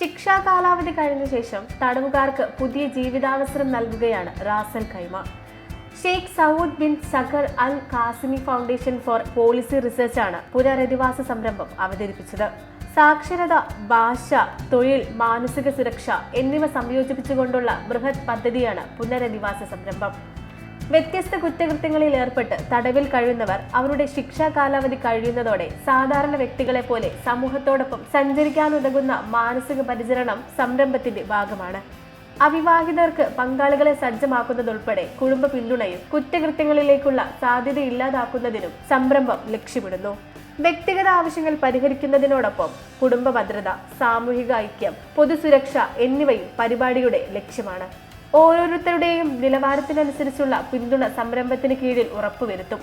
ശിക്ഷാ കാലാവധി കഴിഞ്ഞ ശേഷം തടവുകാർക്ക് പുതിയ ജീവിതാവസരം നൽകുകയാണ് Ras Al Khaimah Sheikh Saud bin Saqr Al Qasimi foundation for policy റിസർച്ചാണ് പുനരധിവാസ സംരംഭം അവതരിപ്പിച്ചത്. സാക്ഷരത ഭാഷ തൊഴിൽ മാനസിക സുരക്ഷ എന്നിവ സംയോജിപ്പിച്ചുകൊണ്ടുള്ള ബൃഹത് പദ്ധതിയാണ് പുനരധിവാസ സംരംഭം. വ്യത്യസ്ത കുറ്റകൃത്യങ്ങളിൽ ഏർപ്പെട്ട് തടവിൽ കഴിയുന്നവർ അവരുടെ ശിക്ഷാ കാലാവധി കഴിയുന്നതോടെ സാധാരണ വ്യക്തികളെ പോലെ സമൂഹത്തോടൊപ്പം സഞ്ചരിക്കാനുതകുന്ന മാനസിക പരിചരണം സംരംഭത്തിന്റെ ഭാഗമാണ്. അവിവാഹിതർക്ക് പങ്കാളികളെ സജ്ജമാക്കുന്നതുൾപ്പെടെ കുടുംബ പിന്തുണയും കുറ്റകൃത്യങ്ങളിലേക്കുള്ള സാധ്യത ഇല്ലാതാക്കുന്നതിനും സംരംഭം ലക്ഷ്യമിടുന്നു. വ്യക്തിഗത ആവശ്യങ്ങൾ പരിഹരിക്കുന്നതിനോടൊപ്പം കുടുംബ ഭദ്രത സാമൂഹിക ഐക്യം പൊതുസുരക്ഷ എന്നിവയും പരിപാടിയുടെ ലക്ഷ്യമാണ്. ഓരോരുത്തരുടെയും നിലവാരത്തിനനുസരിച്ചുള്ള പിന്തുണ സംരംഭത്തിന് കീഴിൽ ഉറപ്പുവരുത്തും.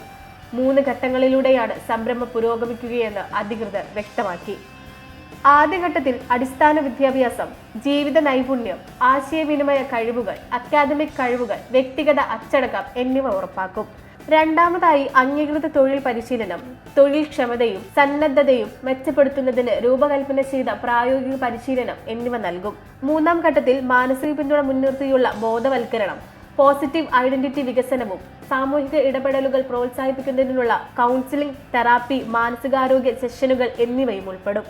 മൂന്ന് ഘട്ടങ്ങളിലൂടെയാണ് സംരംഭം പുരോഗമിക്കുകയെന്ന് അധികൃതർ വ്യക്തമാക്കി. ആദ്യഘട്ടത്തിൽ അടിസ്ഥാന വിദ്യാഭ്യാസം ജീവിത നൈപുണ്യം ആശയവിനിമയ കഴിവുകൾ അക്കാദമിക് കഴിവുകൾ വ്യക്തിഗത അച്ചടക്കം എന്നിവ ഉറപ്പാക്കും. രണ്ടാമതായി അംഗീകൃത തൊഴിൽ പരിശീലനം തൊഴിൽ ക്ഷമതയും സന്നദ്ധതയും മെച്ചപ്പെടുത്തുന്നതിന് രൂപകൽപ്പന ചെയ്ത പ്രായോഗിക പരിശീലനം എന്നിവ നൽകും. മൂന്നാം ഘട്ടത്തിൽ മാനസിക പിന്തുണ മുൻനിർത്തിയുള്ള ബോധവൽക്കരണം പോസിറ്റീവ് ഐഡന്റിറ്റി വികസനവും സാമൂഹിക ഇടപെടലുകൾ പ്രോത്സാഹിപ്പിക്കുന്നതിനുള്ള കൗൺസിലിംഗ് തെറാപ്പി മാനസികാരോഗ്യ സെഷനുകൾ എന്നിവയും ഉൾപ്പെടും.